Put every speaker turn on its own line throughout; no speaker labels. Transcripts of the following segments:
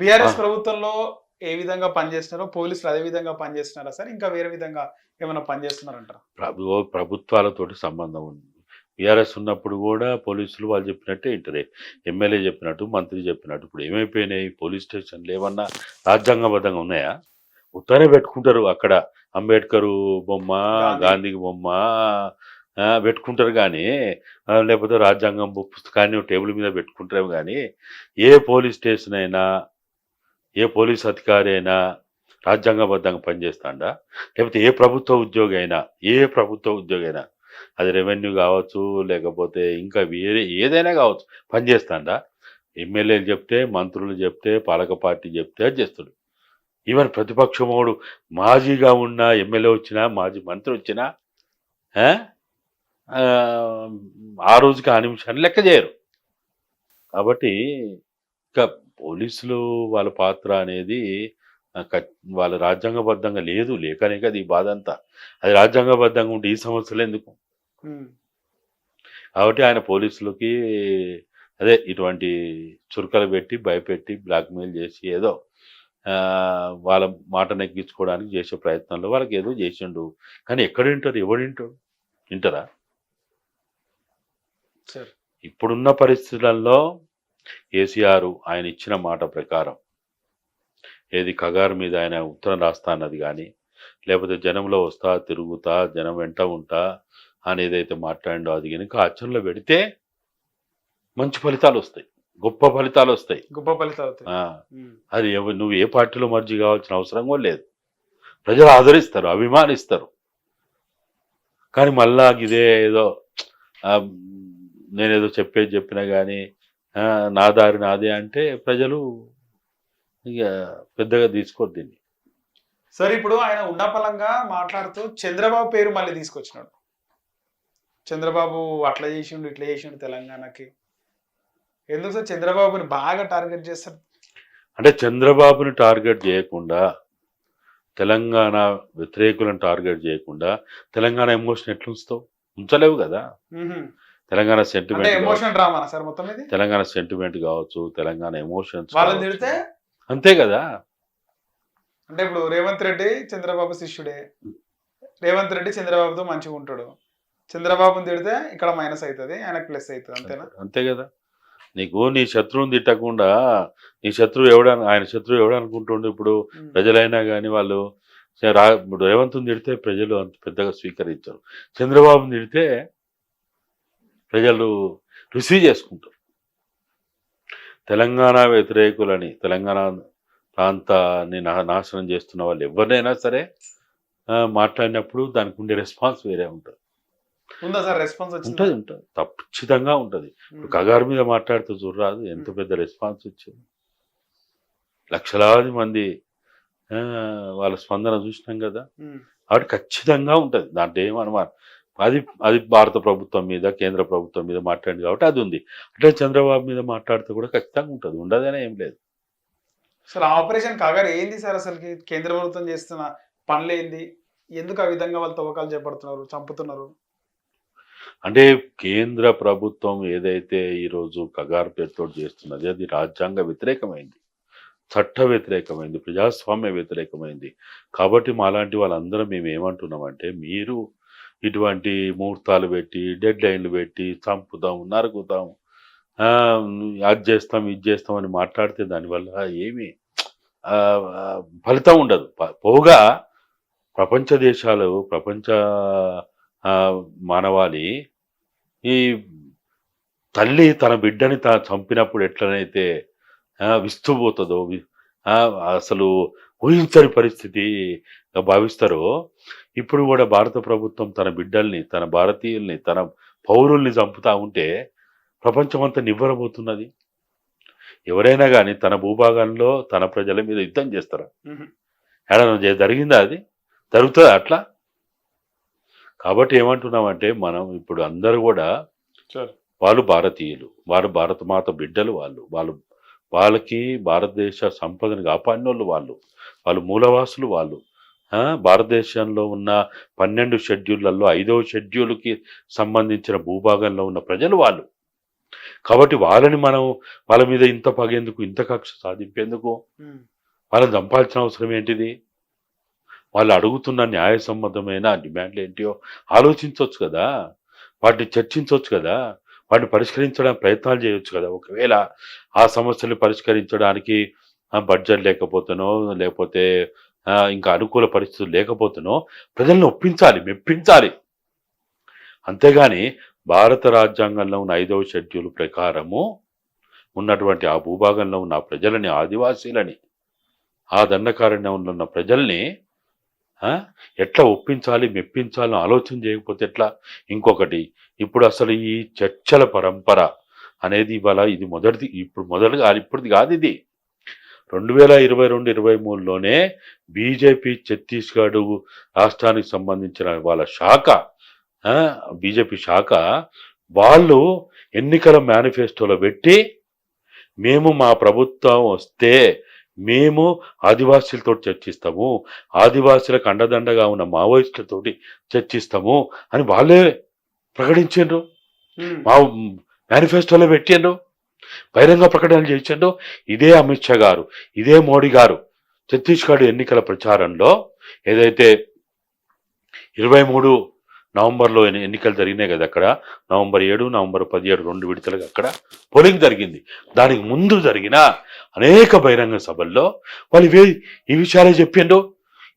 BRS. ప్రభుత్వంలో ఏ విధంగా పనిచేస్తున్నారో పోలీసులు అదే విధంగా పనిచేస్తున్నారా సార్? ఇంకా వేరే విధంగా ఏమైనా పనిచేస్తున్నారంటారా?
ప్రభు ప్రభుత్వాలతోటి సంబంధం ఉంది. బీఆర్ఎస్ ఉన్నప్పుడు కూడా పోలీసులు వాళ్ళు చెప్పినట్టే ఇంటరే. ఎమ్మెల్యే చెప్పినట్టు మంత్రి చెప్పినట్టు ఇప్పుడు ఏమైపోయినాయి? పోలీస్ స్టేషన్లు ఏమన్నా రాజ్యాంగబద్ధంగా ఉన్నాయా? ఉత్తరే పెట్టుకుంటారు అక్కడ. అంబేద్కర్ బొమ్మ
గాంధీ.
బొమ్మ పెట్టుకుంటారు కానీ లేకపోతే రాజ్యాంగం పుస్తకాన్ని టేబుల్ మీద పెట్టుకుంటారు కానీ ఏ పోలీస్ స్టేషన్ అయినా ఏ పోలీస్ అధికారి అయినా రాజ్యాంగబద్ధంగా పనిచేస్తాడా? లేకపోతే ఏ ప్రభుత్వ ఉద్యోగి అయినా ఏ ప్రభుత్వ ఉద్యోగి అయినా అది రెవెన్యూ కావచ్చు లేకపోతే ఇంకా వేరే ఏదైనా కావచ్చు పనిచేస్తాడా? ఎమ్మెల్యేలు చెప్తే మంత్రులు చెప్తే పాలక పార్టీ చెప్తే అది చేస్తాడు. ఈవెన్ ప్రతిపక్షమోడు మాజీగా ఉన్న ఎమ్మెల్యే వచ్చినా మాజీ మంత్రి వచ్చినా ఆ? ఆ రోజుకి ఆ నిమిషాన్ని లెక్క చేయరు. కాబట్టి ఇంకా పోలీసులు వాళ్ళ పాత్ర అనేది వాళ్ళ రాజ్యాంగబద్ధంగా లేదు. లేకనే కదా ఈ బాధ అంతా అది రాజ్యాంగబద్ధంగా ఉంటే ఈ సమస్యలు ఎందుకు. కాబట్టి ఆయన పోలీసులకి అదే ఇటువంటి చురకలు పెట్టి భయపెట్టి బ్లాక్మెయిల్ చేసి ఏదో వాళ్ళ మాట నెగ్గించుకోవడానికి చేసే ప్రయత్నంలో వాళ్ళకి ఏదో చేసిండు. కానీ ఎక్కడ వింటారు? ఎవడు వింటాడు? వింటారా?
సరే.
ఇప్పుడున్న పరిస్థితులలో కేసీఆర్ ఆయన ఇచ్చిన మాట ప్రకారం ఏది కగారు మీద ఆయన ఉత్తరం రాస్తా అన్నది కానీ లేకపోతే జనంలో వస్తా తిరుగుతా జనం వెంట ఉంటా అని ఏదైతే మాట్లాడిండో అది కనుక ఆచరణలో పెడితే మంచి ఫలితాలు వస్తాయి గొప్ప ఫలితాలు వస్తాయి.
గొప్ప ఫలితాలు.
అది నువ్వు ఏ పార్టీలో మర్జీ కావాల్సిన అవసరం కూడా లేదు. ప్రజలు ఆదరిస్తారు అభిమానిస్తారు. కానీ మళ్ళా ఇదే ఏదో నేనేదో చెప్పేది చెప్పినా కానీ నా దారి నాదే అంటే ప్రజలు ఇక పెద్దగా తీసుకోరు దీన్ని.
సరే ఇప్పుడు ఆయన ఉన్నపలంగా మాట్లాడుతూ చంద్రబాబు పేరు మళ్ళీ తీసుకొచ్చినాడు. చంద్రబాబు అట్లా చేసిండు ఇట్లా చేసిండు తెలంగాణకి. ఎందుకు సార్ చంద్రబాబుని బాగా టార్గెట్ చేస్తారు?
అంటే చంద్రబాబుని టార్గెట్ చేయకుండా తెలంగాణ వ్యతిరేకులను టార్గెట్ చేయకుండా తెలంగాణ ఎమోషన్ ఎట్లా ఉంచుతావు ఉంచలేవు కదా. తెలంగాణ సెంటిమెంట్
ఎమోషన్ డ్రామానా సార్ మొత్తం ఇది?
తెలంగాణ సెంటిమెంట్ కావచ్చు తెలంగాణ ఎమోషన్స్ అంతే కదా?
అంటే ఇప్పుడు రేవంత్ రెడ్డి చంద్రబాబు శిష్యుడే. రేవంత్ రెడ్డి చంద్రబాబుతో మంచిగా ఉంటాడు. చంద్రబాబుని తిడితే ఇక్కడ మైనస్ అవుతుంది ఆయనకు ప్లస్ అవుతుంది అంతేనా?
అంతే కదా. నీకు నీ శత్రువుని తిట్టకుండా నీ శత్రువు ఎవడ ఆయన శత్రువు ఎవడు అనుకుంటుండు ఇప్పుడు. ప్రజలైనా కానీ వాళ్ళు ఇప్పుడు రేవంత్ని తిడితే ప్రజలు అంత పెద్దగా స్వీకరించరు. చంద్రబాబుని తిడితే ప్రజలు రిసీవ్ చేసుకుంటారు. తెలంగాణ వ్యతిరేకులని తెలంగాణ ప్రాంతాన్ని నా- నాశనం చేస్తున్న వాళ్ళు ఎవరినైనా సరే మాట్లాడినప్పుడు దానికి ఉండే రెస్పాన్స్ వేరే ఉంటుంది. ఉంటుంది ఉంటుంది. ఖచ్చితంగా ఉంటుంది. కగారు మీద మాట్లాడుతూ చూడరాదు ఎంత పెద్ద రెస్పాన్స్ వచ్చింది. లక్షలాది మంది వాళ్ళ స్పందన చూసినాం కదా. కాబట్టి ఖచ్చితంగా ఉంటుంది. దాంట్లో ఏం అనుమానం అది అది భారత ప్రభుత్వం మీద కేంద్ర ప్రభుత్వం మీద మాట్లాడింది కాబట్టి అది ఉంది. అంటే చంద్రబాబు మీద మాట్లాడితే కూడా ఖచ్చితంగా ఉంటుంది. ఉండదనే ఏం లేదు.
అసలు ఆపరేషన్ కాగారు ఏంది సార్ అసలుకి? కేంద్ర ప్రభుత్వం చేస్తున్న పనులు ఏంది ఎందుకు ఆ విధంగా వాళ్ళు తవ్వకాలు చేపడుతున్నారు చంపుతున్నారు?
అంటే కేంద్ర ప్రభుత్వం ఏదైతే ఈరోజు కగారు పేరుతో చేస్తున్నది అది రాజ్యాంగ వ్యతిరేకమైంది. చట్ట వ్యతిరేకమైంది ప్రజాస్వామ్య వ్యతిరేకమైంది. కాబట్టి మాలాంటి వాళ్ళందరం మేము ఏమంటున్నామంటే మీరు ఇటువంటి ముహూర్తాలు పెట్టి డెడ్ లైన్లు పెట్టి చంపుతాం నరుకుతాము అది చేస్తాం ఇది చేస్తాం అని మాట్లాడితే దానివల్ల ఏమీ ఫలితం ఉండదు. ప- పోగా ప్రపంచ దేశాలు ప్రపంచ మానవాళి ఈ తల్లి తన బిడ్డని తా చంపినప్పుడు ఎట్లనైతే విస్తుపోతుందో వి- అసలు ఊహించని పరిస్థితి భావిస్తారో ఇప్పుడు కూడా భారత ప్రభుత్వం తన బిడ్డల్ని తన భారతీయుల్ని తన పౌరుల్ని చంపుతా ఉంటే ప్రపంచమంతా నివ్వరబోతున్నది. ఎవరైనా కానీ తన భూభాగంలో తన ప్రజల మీద యుద్ధం చేస్తారా. ఏడన్నా జరిగిందా అది? జరుగుతుందా అట్లా? కాబట్టి ఏమంటున్నామంటే మనం ఇప్పుడు అందరూ కూడా వాళ్ళు భారతీయులు వారు భారతమాత బిడ్డలు వాళ్ళు వాళ్ళు వాళ్ళకి భారతదేశ సంపదను కాపాడిన వాళ్ళు వాళ్ళు వాళ్ళు మూలవాసులు వాళ్ళు. భారతదేశంలో ఉన్న పన్నెండు షెడ్యూళ్ళలో ఐదవ షెడ్యూల్కి సంబంధించిన భూభాగంలో ఉన్న ప్రజలు వాళ్ళు. కాబట్టి వాళ్ళని మనం వాళ్ళ మీద ఇంత పగేందుకు ఇంత కక్ష సాధింపేందుకు వాళ్ళని చంపాల్సిన అవసరం ఏంటిది? వాళ్ళు అడుగుతున్న న్యాయసమ్మతమైన డిమాండ్లు ఏంటియో ఆలోచించవచ్చు కదా? వాటిని చర్చించవచ్చు కదా? వాటిని పరిష్కరించడానికి ప్రయత్నాలు చేయొచ్చు కదా. ఒకవేళ ఆ సమస్యలు పరిష్కరించడానికి బడ్జెట్ లేకపోతేనో లేకపోతే ఇంకా అనుకూల పరిస్థితులు లేకపోతేనో ప్రజలను ఒప్పించాలి మెప్పించాలి. అంతేగాని భారత రాజ్యాంగంలో ఉన్న ఐదవ షెడ్యూల్ ప్రకారము ఉన్నటువంటి ఆ భూభాగంలో ఉన్న ప్రజలని ఆదివాసీలని ఆ దండకారణ్యంలో ఉన్న ప్రజల్ని ఎట్లా ఒప్పించాలి మెప్పించాలని ఆలోచన చేయకపోతే ఎట్లా? ఇంకొకటి ఇప్పుడు అసలు ఈ చర్చల పరంపర అనేది ఇవాళ ఇది మొదటిది ఇప్పుడు మొదలుగా ఇప్పటిది కాదు ఇది. రెండు వేల ఇరవై రెండు ఇరవై మూడులోనే బీజేపీ ఛత్తీస్గఢ్ రాష్ట్రానికి సంబంధించిన వాళ్ళ శాఖ బీజేపీ శాఖ వాళ్ళు ఎన్నికల మేనిఫెస్టోలో పెట్టి మేము మా ప్రభుత్వం వస్తే మేము ఆదివాసీలతో చర్చిస్తాము ఆదివాసీలకు అండదండగా ఉన్న మావోయిస్టులతోటి చర్చిస్తాము అని వాళ్ళే ప్రకటించారు మా మేనిఫెస్టోలో పెట్టిండ్రు. బహిరంగ ప్రకటనలు చేసిండ్రు ఇదే అమిత్ షా గారు ఇదే మోడీ గారు ఛత్తీస్గఢ్ ఎన్నికల ప్రచారంలో ఏదైతే ఇరవై మూడు నవంబర్లో ఎన్నికలు జరిగినాయి కదా అక్కడ? నవంబర్ ఏడు నవంబర్ పదిహేడు రెండు విడతలుగా అక్కడ పోలింగ్ జరిగింది. దానికి ముందు జరిగిన అనేక బహిరంగ సభల్లో వాళ్ళు ఇవే ఈ విషయాలే చెప్పిండు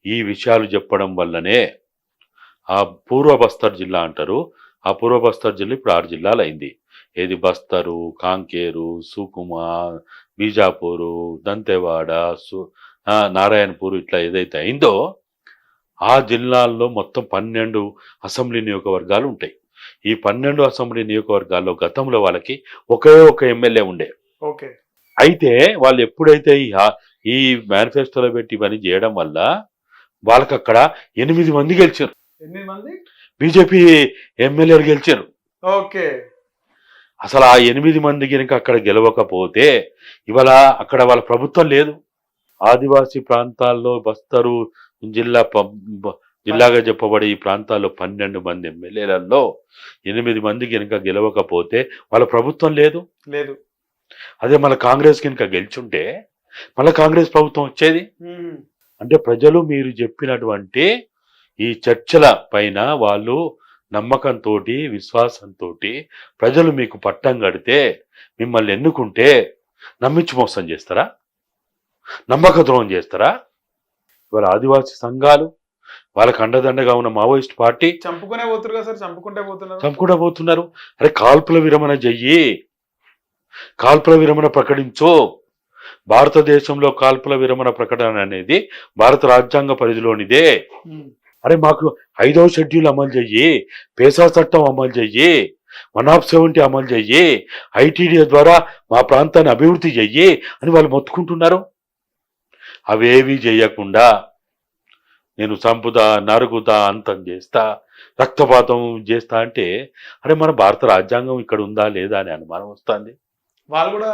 ఈ విషయాలు చెప్పడం వల్లనే ఆ పూర్వ బస్తర్ జిల్లా అంటారు. ఆ పూర్వ బస్తర్ జిల్లా ఇప్పుడు ఆరు జిల్లాలు అయింది. ఏది బస్తరు కాంకేరు సుకుమా బీజాపూరు దంతెవాడ సు ఆ, నారాయణపూర్ ఇట్లా ఏదైతే అయిందో ఆ జిల్లాల్లో మొత్తం పన్నెండు అసెంబ్లీ నియోజకవర్గాలు ఉంటాయి. ఈ పన్నెండు అసెంబ్లీ నియోజకవర్గాల్లో గతంలో వాళ్ళకి ఒకే ఒక ఎమ్మెల్యే ఉండే.
ఓకే.
అయితే వాళ్ళు ఎప్పుడైతే ఈ మేనిఫెస్టోలో పెట్టి ఇవన్నీ చేయడం వల్ల వాళ్ళకి అక్కడ ఎనిమిది మంది గెలిచారు. బీజేపీ ఎమ్మెల్యేలు గెలిచారు.
ఓకే.
అసలు ఆ ఎనిమిది మంది కనుక అక్కడ గెలవకపోతే ఇవాళ అక్కడ వాళ్ళ ప్రభుత్వం లేదు. ఆదివాసీ ప్రాంతాల్లో బస్తరు జిల్లా జిల్లాగా చెప్పబడే ఈ ప్రాంతాల్లో పన్నెండు మంది ఎమ్మెల్యేలలో ఎనిమిది మంది కనుక గెలవకపోతే వాళ్ళ ప్రభుత్వం లేదు?
లేదు.
అదే మన కాంగ్రెస్ కనుక గెలిచుంటే మళ్ళీ కాంగ్రెస్ ప్రభుత్వం వచ్చేది? అంటే ప్రజలు మీరు చెప్పినటువంటి ఈ చర్చల పైన వాళ్ళు నమ్మకంతో విశ్వాసంతో ప్రజలు మీకు పట్టం కడితే మిమ్మల్ని ఎన్నుకుంటే నమ్మించి మోసం చేస్తారా? నమ్మక ద్రోహం చేస్తారా? ఇవాళ ఆదివాసీ సంఘాలు వాళ్ళకి అండదండగా ఉన్న మావోయిస్ట్ పార్టీ
చంపుకునే పోతున్నారు సార్ చంపుకుంటే పోతున్నారు.
చంపుకుండా పోతున్నారు. అరే కాల్పుల విరమణ చెయ్యి. కాల్పుల విరమణ ప్రకటించు. భారతదేశంలో కాల్పుల విరమణ ప్రకటన అనేది భారత రాజ్యాంగ పరిధిలోనిదే. అరే మాకు ఐదవ షెడ్యూల్ అమలు చెయ్యి. పేసా చట్టం అమలు చెయ్యి. వన్ ఆఫ్ సెవెంటీ అమలు చెయ్యి. ఐటీడీ ద్వారా మా ప్రాంతాన్ని అభివృద్ధి చెయ్యి అని వాళ్ళు మొత్తుకుంటున్నారు. అవేవి చేయకుండా నేను చంపుతా నరుగుతా అంతం చేస్తా రక్తపాతం చేస్తా అంటే అరే మన భారత రాజ్యాంగం ఇక్కడ ఉందా లేదా అని అనుమానం వస్తుంది.
వాళ్ళు కూడా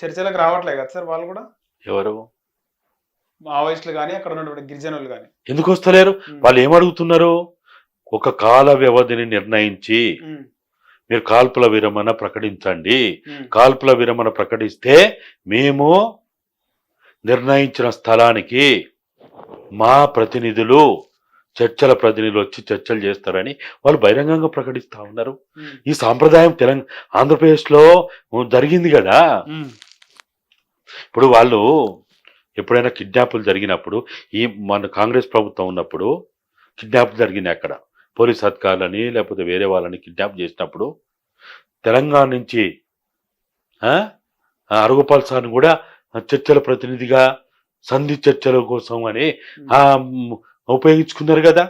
చర్చలకు రావట్లే కదా సార్ వాళ్ళు కూడా?
ఎవరు?
మావోయిస్టులు కానీ అక్కడ ఉన్నటువంటి గిరిజనులు కానీ
ఎందుకు వస్తలేరు? వాళ్ళు ఏమడుగుతున్నారు ఒక కాల వ్యవధిని నిర్ణయించి మీరు కాల్పుల విరమణ ప్రకటించండి. కాల్పుల విరమణ ప్రకటిస్తే మేము నిర్ణయించిన స్థలానికి మా ప్రతినిధులు చర్చల ప్రతినిధులు వచ్చి చర్చలు చేస్తారని వాళ్ళు బహిరంగంగా ప్రకటిస్తా ఉన్నారు. ఈ సాంప్రదాయం తెలంగాణ ఆంధ్రప్రదేశ్లో జరిగింది కదా. ఇప్పుడు వాళ్ళు ఎప్పుడైనా కిడ్నాపులు జరిగినప్పుడు ఈ మన కాంగ్రెస్ ప్రభుత్వం ఉన్నప్పుడు కిడ్నాప్ జరిగినాయి అక్కడ. పోలీస్ అధికారులని లేకపోతే వేరే వాళ్ళని కిడ్నాప్ చేసినప్పుడు తెలంగాణ నుంచి అరగోపాల్ సార్ని కూడా చర్చల ప్రతినిధిగా సంధి చర్చల కోసం అని ఉపయోగించుకున్నారు కదా.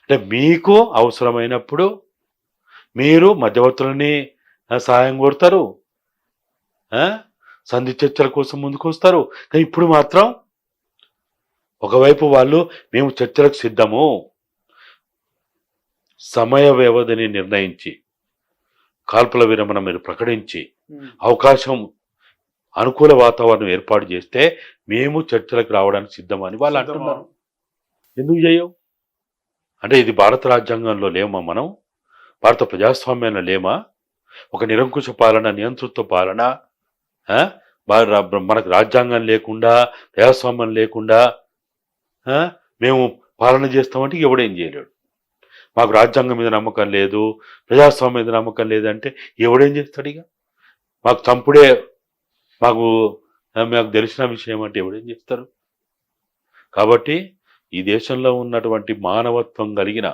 అంటే మీకు అవసరమైనప్పుడు మీరు మధ్యవర్తులని సహాయం కోరుతారు సంధి చర్చల కోసం ముందుకు వస్తారు. కానీ ఇప్పుడు మాత్రం ఒకవైపు వాళ్ళు మేము చర్చలకు సిద్ధము. సమయ వ్యవధిని నిర్ణయించి కాల్పుల విరమణ మీరు ప్రకటించి అవకాశం అనుకూల వాతావరణం ఏర్పాటు చేస్తే మేము చర్చలకు రావడానికి సిద్ధమని వాళ్ళు అంటున్నారు. ఎందుకు చేయవు? అంటే ఇది భారత రాజ్యాంగంలో లేమా మనం? భారత ప్రజాస్వామ్యంలో లేమా? ఒక నిరంకుశ పాలన నియంతృత్వ పాలన మనకు రాజ్యాంగం లేకుండా ప్రజాస్వామ్యం లేకుండా? మేము పాలన చేస్తామంటే ఎవడేం చేయలేడు? మాకు రాజ్యాంగం మీద నమ్మకం లేదు ప్రజాస్వామ్యం మీద నమ్మకం లేదంటే ఎవడేం చేస్తాడు ఇక? మాకు చంపుడే మాకు మాకు తెలిసిన విషయం అంటే ఎవడేం చేస్తారు కాబట్టి ఈ దేశంలో ఉన్నటువంటి మానవత్వం కలిగిన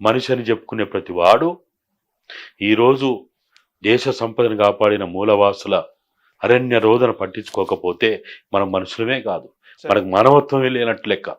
మనిషి అని చెప్పుకునే ప్రతి వాడు ఈరోజు దేశ సంపదను కాపాడిన మూలవాసుల అరణ్య రోదన పట్టించుకోకపోతే మనం మనుషులమే కాదు. మనకు మానవత్వమే లేనట్టు లెక్క.